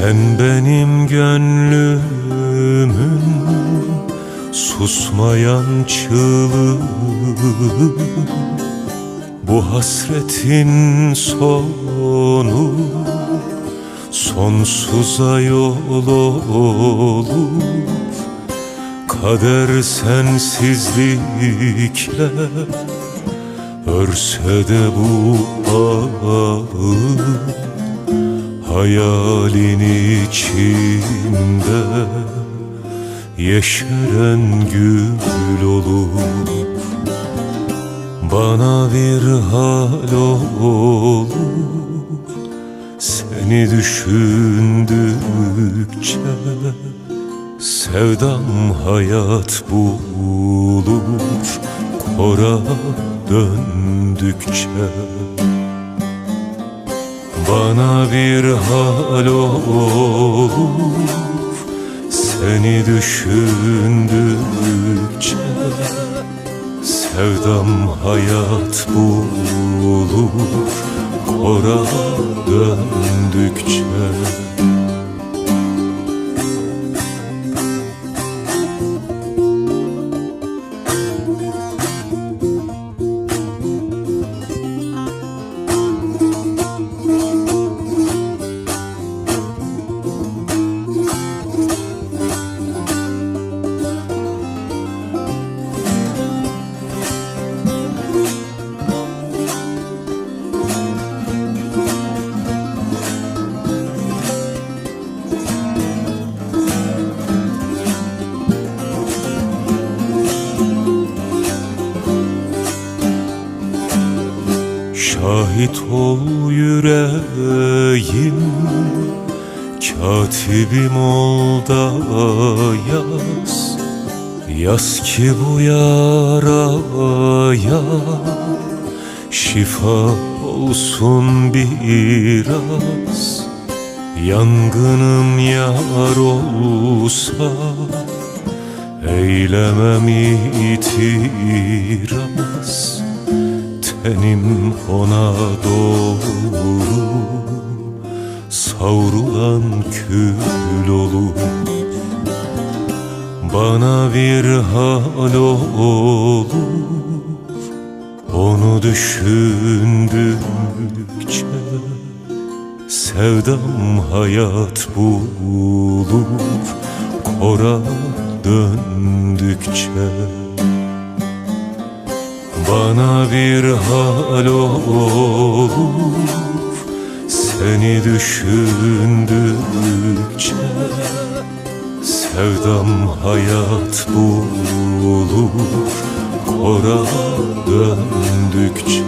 Sen benim gönlümün susmayan çığlığı Bu hasretin sonu sonsuza yol olur. Kader sensizlikle örse de bu ağı Hayalin içinde yeşeren gül olur Bana bir hal olur Seni düşündükçe Sevdam hayat bulur Kora döndükçe bana bir hal olur Seni düşündükçe Sevdam hayat bulur Kora döndükçe Şahit ol yüreğim Katibim ol da yaz. Yaz ki bu yaraya Şifa olsun biraz. Yangınım yar olsa Eylemem itiraz Tenim ona doğru Savrulan kül olur. Bana bir hal olur. Onu düşündükçe Sevdam hayat bulur. Kora döndükçe bana bir hal olur. Seni düşündükçe Sevdam hayat bulur. Kora döndükçe